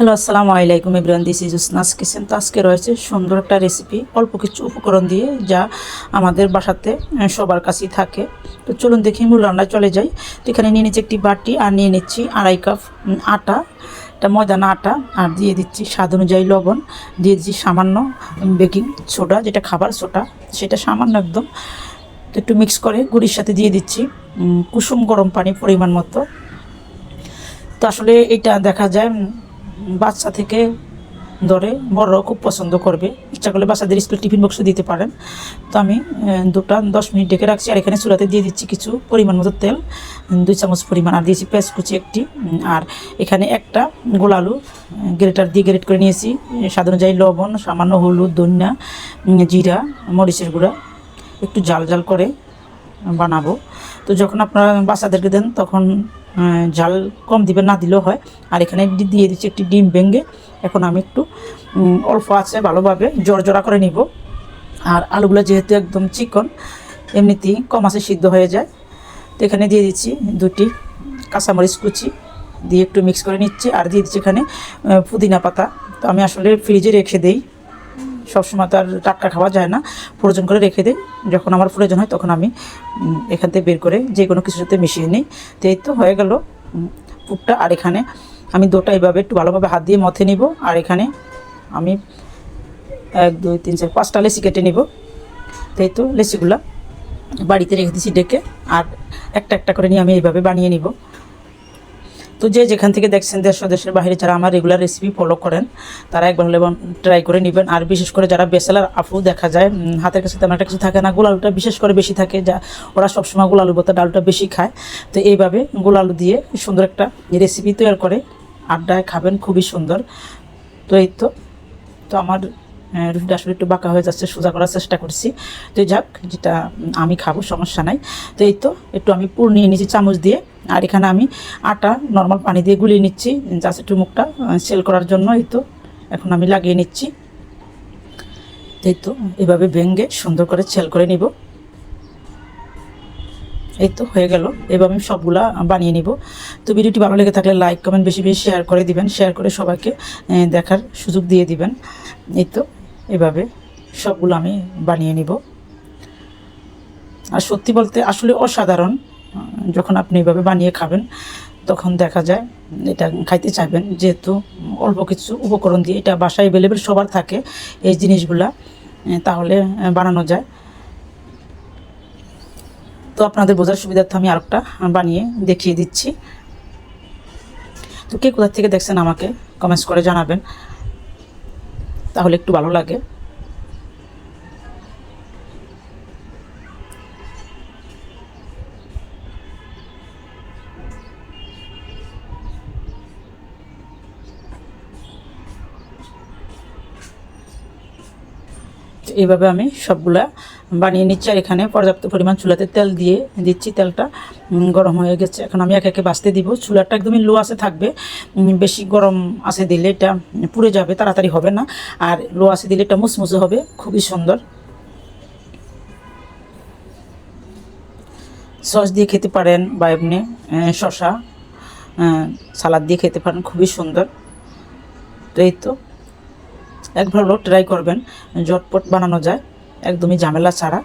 Hello আসসালামু আলাইকুম Ibran this is Usnas kitchen তো আজকে রয়েছে সুন্দর একটা রেসিপি অল্প কিছু উপকরণ দিয়ে, যা আমাদের বাসাতে সবার কাছেই থাকে। তো চলুন দেখি মূল রান্নায় চলে যাই। তো এখানে নিয়ে নিচ্ছি একটি বাটি আর নিয়ে নিচ্ছি আড়াই কাপ আটা। একটা ময়দানা আটা, আর দিয়ে দিচ্ছি স্বাদ অনুযায়ী লবণ। দিয়ে দিচ্ছি সামান্য বেকিং সোডা যেটা খাবার সোডা সেটা সামান্য একদম। তো একটু মিক্স করে গুড়ির সাথে দিয়ে দিচ্ছি কুসুম গরম পানি পরিমাণ মতো। তো আসলে এটা দেখা যায় বাচ্চা থেকে ধরে বড়রাও খুব পছন্দ করবে। ইচ্ছা করলে বাচ্চাদের স্কুল টিফিন বক্সে দিতে পারেন। তো আমি দুটা দশ মিনিট ডেকে রাখছি আর এখানে চুলাতে দিয়ে দিচ্ছি কিছু পরিমাণ মতো তেল। দুই চামচ পরিমাণ আর দিয়েছি পেঁয়াজ কুচি একটি আর এখানে একটা গোল আলু গ্রেটার দিয়ে গ্রেট করে নিয়েছি। স্বাদ অনুযায়ী লবণ, সামান্য হলুদ, ধনিয়া জিরা, মরিচের গুঁড়া, একটু জাল জাল করে বানাবো। তো যখন আপনারা বাচ্চাদেরকে দেন, তখন ঝাল কম দিবেন না দিলেও হয়। আর এখানে দিয়ে দিচ্ছি একটি ডিম ভেঙে। এখন আমি একটু অল্প আছে, ভালোভাবে জড়জড়া করে নিব। আর আলুগুলো যেহেতু একদম চিকন, এমনিতেই কম আছে, সিদ্ধ হয়ে যায়। তো এখানে দিয়ে দিচ্ছি দুটি কাঁচামরিচ কুচি, দিয়ে একটু মিক্স করে নিচ্ছি। আর দিয়ে দিচ্ছি এখানে পুদিনা পাতা। তো আমি আসলে ফ্রিজে রেখে দেই। সবসময় তো আর টাটকা খাওয়া যায় না। প্রয়োজন করে রেখে দিই। যখন আমার প্রয়োজন হয় তখন আমি এখান থেকে বের করে যে কোনো কিছুর সাথে মিশিয়ে নিই। তো এই তো হয়ে গেল পুরটা। আর এখানে আমি দুটা এইভাবে একটু ভালোভাবে হাত দিয়ে মথে নিব। আর এখানে আমি এক, দুই, তিন, চার, পাঁচটা লেসি কেটে নিব। তো এই তো লেসিগুলা বাড়িতে রেখে দিয়েছি ডেকে। আর একটা একটা করে নিয়ে আমি এইভাবে বানিয়ে নিব। তো যে যেখান থেকে দেখছেন দেশ দেশের বাইরে যারা আমার রেগুলার রেসিপি ফলো করেন, তারা একবার হলে ট্রাই করে নেবেন। আর বিশেষ করে যারা বেসেলার আপু দেখা যায় হাতের কাছে তেমন একটা কিছু থাকে না, গোলালুটা বিশেষ করে বেশি থাকে, যা ওরা সবসময় গোলালু বলতে ডালটা বেশি খায়। তো এইভাবে গোলালু দিয়ে সুন্দর একটা রেসিপি তৈরি করে, আড্ডায় খাবেন, খুবই সুন্দর। তো এই তো তো আমার রুটিটা আসলে একটু বাঁকা হয়ে যাচ্ছে, সোজা করার চেষ্টা করছি। তো যাক, যেটা আমি খাব, সমস্যা নাই। তো এই তো, একটু আমি পুর নিয়ে নিয়েছি চামচ দিয়ে, আর এখানে আমি আটা নর্মাল পানি দিয়ে গুলিয়ে নিচ্ছি জাস্ট একটু মুখটা সেল করার জন্য, এই তো। এখন আমি লাগিয়ে নিচ্ছি। এই তো, এভাবে ভেঙ্গে সুন্দর করে সেল করে নিব। এই তো, হয়ে গেল। এবার আমি সবগুলা বানিয়ে নিব। তো ভিডিওটি ভালো লেগে থাকলে লাইক কমেন্ট বেশি বেশি শেয়ার করে দিবেন। শেয়ার করে সবাইকে দেখার সুযোগ দিয়ে দিবেন। এই তো। এভাবে সবগুলো আমি বানিয়ে নিব। আর সত্যি বলতে আসলে অসাধারণ, যখন আপনি এভাবে বানিয়ে খাবেন, তখন দেখা যায় এটা খাইতে চাইবেন, যেহেতু অল্প কিছু উপকরণ দিয়ে এটা বাসায় অ্যাভেলেবেল সবার থাকে এই জিনিসগুলা, তাহলে বানানো যায়। তো আপনাদের বোঝার সুবিধার্থে আমি আরেকটা বানিয়ে দেখিয়ে দিচ্ছি। তো কে কোথা থেকে দেখছেন আমাকে কমেন্টস করে জানাবেন। তাহলে একটু ভালো লাগে। এইভাবে আমি সবগুলা বানিয়ে নিচ্ছি। আর এখানে পর্যাপ্ত পরিমাণ চুলাতে তেল দিয়ে দিচ্ছি। তেলটা গরম হয়ে গেছে। এখন আমি একে একে বাঁচতে দিব। চুলাটা একদমই লো আছে থাকবে। বেশি গরম আসে দিলে এটা পুড়ে যাবে, তাড়াতাড়ি হবে না। আর লো আসে দিলে এটা মুসমুসে হবে। খুবই সুন্দর। সস দিয়ে খেতে পারেন বা এমনি শসা সালাদ দিয়ে খেতে পারেন। খুবই সুন্দর। তো এই তো। একবার হলো ট্রাই করবেন ঝটপট বানানো যায় একদমই ঝামেলা ছাড়া।